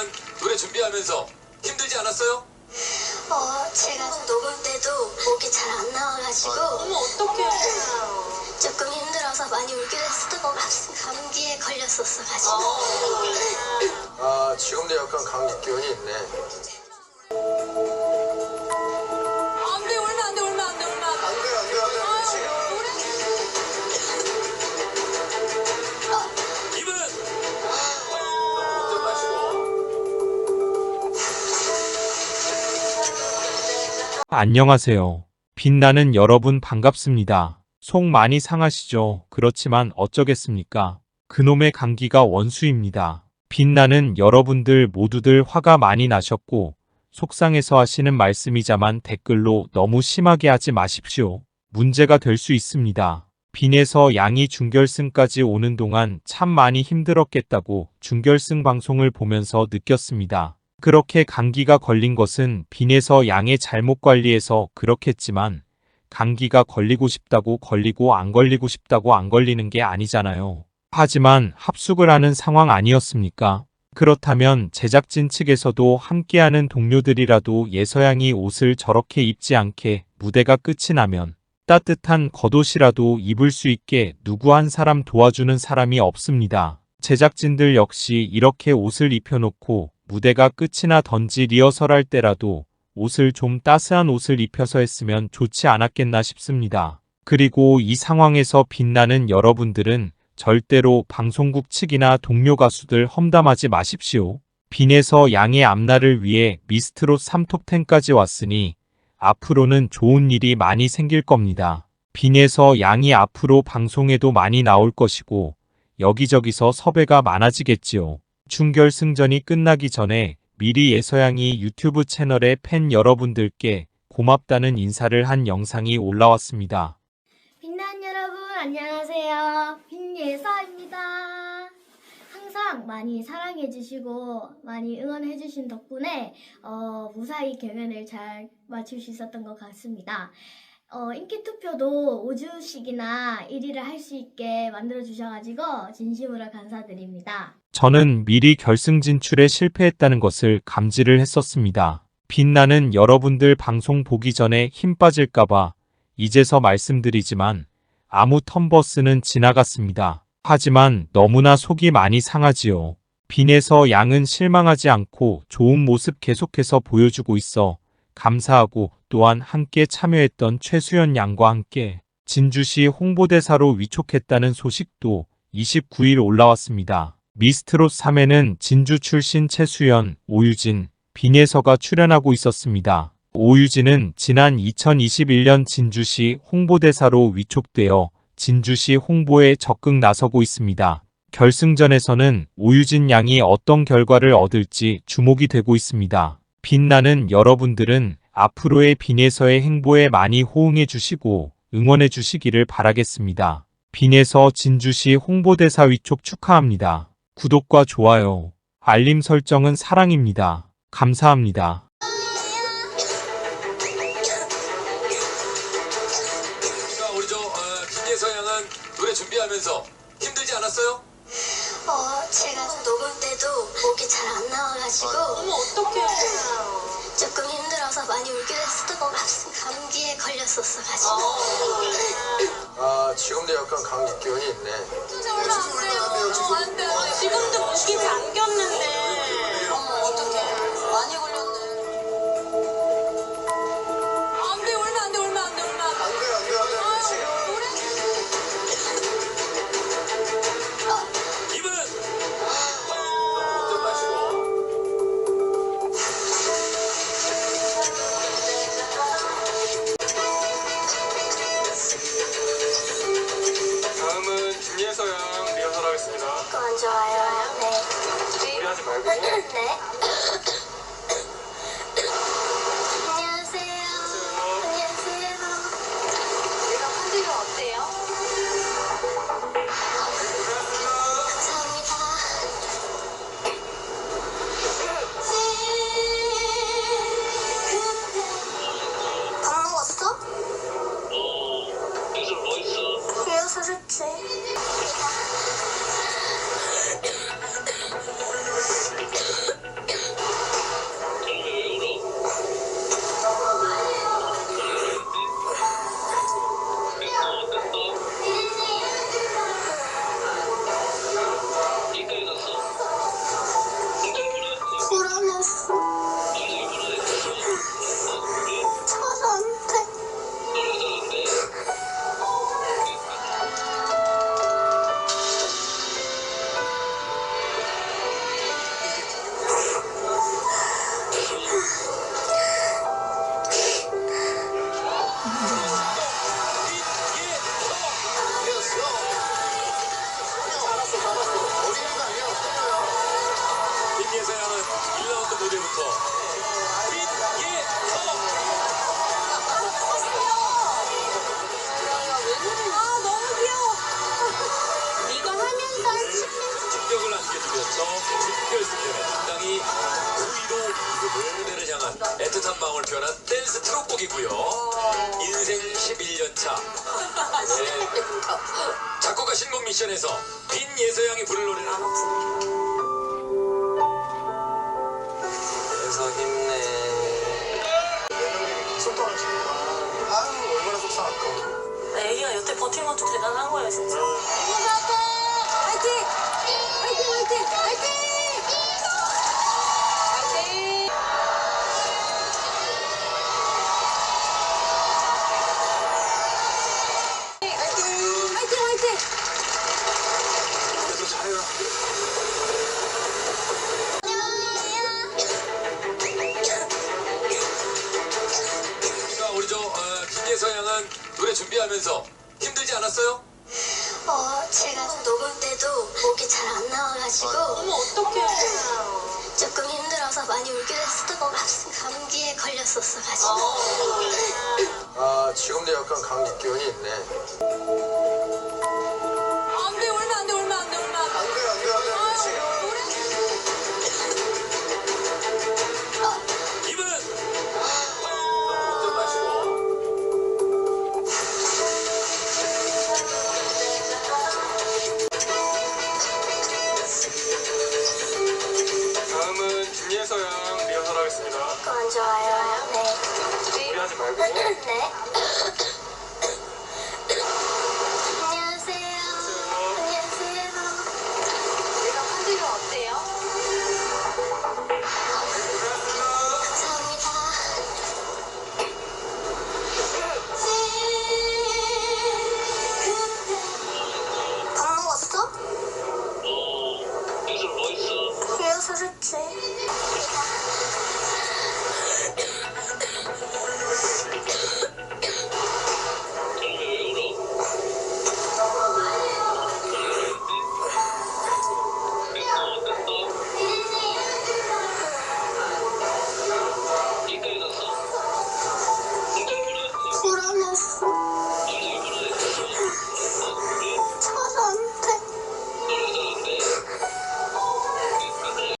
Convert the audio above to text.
향한 노래 준비하면서 힘들지 않았어요? 어, 제가 녹을 때도 목이 잘 안 나와가지고 어머 어떡해. 조금 힘들어서 많이 울기도 했었던 것 같습니다. 감기에 걸렸었어가지고. 아, 지금도 약간 감기 기운이 있네. 안녕하세요. 빛나는 여러분 반갑습니다. 속 많이 상하시죠? 그렇지만 어쩌겠습니까? 그놈의 감기가 원수입니다. 빛나는 여러분들 모두들 화가 많이 나셨고, 속상해서 하시는 말씀이자만 댓글로 너무 심하게 하지 마십시오. 문제가 될 수 있습니다. 빈에서 양이 준결승까지 오는 동안 참 많이 힘들었겠다고 준결승 방송을 보면서 느꼈습니다. 그렇게 감기가 걸린 것은 빈에서 양의 잘못 관리해서 그렇겠지만 감기가 걸리고 싶다고 걸리고 안 걸리고 싶다고 안 걸리는 게 아니잖아요. 하지만 합숙을 하는 상황 아니었습니까? 그렇다면 제작진 측에서도 함께하는 동료들이라도 예서양이 옷을 저렇게 입지 않게 무대가 끝이 나면 따뜻한 겉옷이라도 입을 수 있게 누구 한 사람 도와주는 사람이 없습니다. 제작진들 역시 이렇게 옷을 입혀놓고 무대가 끝이나 던지 리허설 할 때라도 옷을 좀 따스한 옷을 입혀서 했으면 좋지 않았겠나 싶습니다. 그리고 이 상황에서 빛나는 여러분들은 절대로 방송국 측이나 동료 가수들 험담하지 마십시오. 빈에서 양의 앞날을 위해 미스트롯 3톱10까지 왔으니 앞으로는 좋은 일이 많이 생길 겁니다. 빈에서 양이 앞으로 방송에도 많이 나올 것이고 여기저기서 섭외가 많아지겠지요. 준결승전이 끝나기 전에 미리 예서양이 유튜브 채널의 팬 여러분들께 고맙다는 인사를 한 영상이 올라왔습니다. 빛난 여러분 안녕하세요. 빈예서입니다. 항상 많이 사랑해 주시고 많이 응원해 주신 덕분에 어, 무사히 경연을 잘 마칠 수 있었던 것 같습니다. 어, 인기 투표도 5주씩이나 1위를 할 수 있게 만들어 주셔가지고 진심으로 감사드립니다. 저는 미리 결승 진출에 실패했다는 것을 감지를 했었습니다. 빛나는 여러분들 방송 보기 전에 힘 빠질까봐 이제서 말씀드리지만 아무 텀버스는 지나갔습니다. 하지만 너무나 속이 많이 상하지요. 빈에서 양은 실망하지 않고 좋은 모습 계속해서 보여주고 있어 감사하고 또한 함께 참여했던 최수연 양과 함께 진주시 홍보대사로 위촉했다는 소식도 29일 올라왔습니다. 미스트롯 3에는 진주 출신 최수연, 오유진, 빈예서가 출연하고 있었습니다. 오유진은 지난 2021년 진주시 홍보대사로 위촉되어 진주시 홍보에 적극 나서고 있습니다. 결승전에서는 오유진 양이 어떤 결과를 얻을지 주목이 되고 있습니다. 빛나는 여러분들은 앞으로의 빈에서의 행보에 많이 호응해 주시고 응원해 주시기를 바라겠습니다. 빈에서 진주시 홍보대사 위촉 축하합니다. 구독과 좋아요, 알림 설정은 사랑입니다. 감사합니다. 자, 우리 저 어, 빈예서 향한 노래 준비하면서 힘들지 않았어요? 어, 제가 녹을 때도 목이 잘 안 나와가지고 어머 어떡해. 조금 힘들어서 많이 울기도 했었던 것 같습니다. 감기에 걸렸었어가지고. 아, 지금도 약간 감기 기운이 있네. 안 돼요. 어, 안 돼. 지금도 목이 잠겼는데. 하지 말고. 네. 댄스 트롯곡이고요. 인생 11년 차. 네. 작곡가 신곡 미션에서 빈 예서양이 부를 노래를 그래서 힘내. 아유, 얼마나 속상할까. 애기가 여태 버틴 것도 대단한 거예요, 진짜. 화이팅! 화이팅 화이팅 화이팅! 화이팅! 그래도 잘해라. 그러니까 우리 저 어, 김예서 양은 노래 준비하면서 힘들지 않았어요? 어, 제가 녹음 때도 목이 잘 안 나와가지고 어머, 어떡해. 조금 힘들어서 많이 울기도 했었던 것 같습니다. 감기에 걸렸었어가지고. 아, 지금도 약간 감기 기운이 있네. 있어? 리허